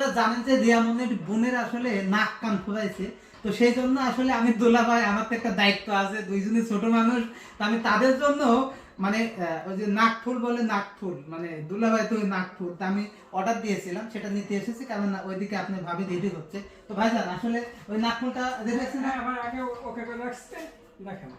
জানেন যে রিয়ামনের বোনের আসলে নাক কান ফুলাইছে। তো সেই জন্য আসলে আমি দোলা ভাই আমার তো একটা দায়িত্ব আছে দুইজনে ছোট মানুষ তো আমি তাদের জন্য মানে ওই যে নাকফুল বলে নাকফুল মানে দুলা ভাই তো ওই নাকফুল তা আমি অর্ডার দিয়েছিলাম সেটা নিতে এসেছি কারণ ওইদিকে আপনি ভাবি রেডি হচ্ছে। তো ভাইজান আসলে ওই নাকফুলটা দেখেছেন? হ্যাঁ আমার আগে ওকে করে রাখছে দেখেন।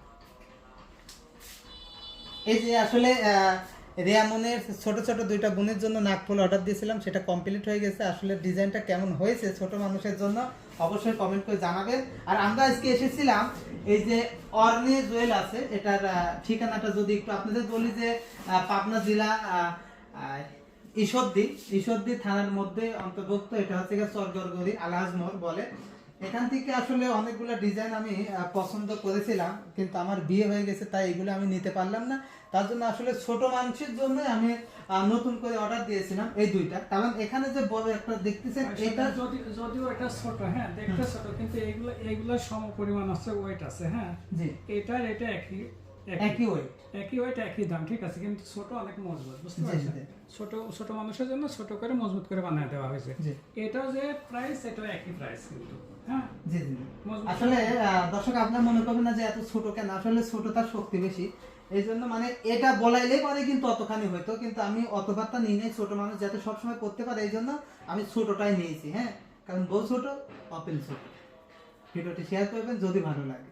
এই যে আসলে আহ, রিয়ামনের ছোট ছোট দুইটা বোনের জন্য নাকফুল অর্ডার দিয়েছিলাম, সেটা কমপ্লিট হয়ে গেছে। আসলে ডিজাইনটা কেমন হয়েছে ছোট মানুষের জন্য অবশ্যই কমেন্ট করে জানাবেন। আর আমরা আজকে এসেছিলাম, এই যে অর্নে জুয়েল আছে, এটার ঠিকানাটা যদি একটু আপনাদের বলি যে পাবনা জেলা ঈশ্বরদী ঈশ্বরদী থানার মধ্যে অন্তর্ভুক্ত, এটা হচ্ছে গিয়ে আলহাজ মোড় বলে। এখান থেকে আসলে অনেকগুলো ডিজাইন আমি পছন্দ করেছিলাম কিন্তু আমার বিয়ে হয়ে গেছে তাই এগুলো আমি নিতে পারলাম না। তার জন্য আসলে ছোট মানুষের জন্য আমি নতুন করে অর্ডার দিয়েছিলাম এই দুইটা। কারণ এখানে যে বড় একটা দেখতেছেন এটা এটা যদি যদিও এটা ছোট হ্যাঁ দেখতে ছোট কিন্তু এগুলো এগুলো সম পরিমাণ আছে ওয়েট আছে হ্যাঁ। জি। এটা এটা একই। একই ওয়েট একই ওয়েট একই দাম ঠিক আছে কিন্তু ছোট অনেক মজবুত বুঝতে পারছেন? ছোট ছোট মানুষের জন্য ছোট করে মজবুত করে বানিয়ে দেওয়া হয়েছে। এটা যে প্রাইস এটা একই প্রাইস কিন্তু হ্যাঁ? জি জি আসলে দর্শক আপনার মনে করবেন না যে এত ছোট কেন? আসলে ছোট তার শক্তি বেশি। এই জন্য মানে এটা বলাইলেই পারে কিন্তু অতখানি হইতো কিন্তু আমি অত বার্তা নিয়ে নেই ছোট মানুষ যাতে সবসময় করতে পারে এই জন্য আমি ছোটটাই নিয়েছি হ্যাঁ? কারণ বউ ছোট অপেল ছোট। ভিডিওটি শেয়ার করবেন যদি ভালো লাগে।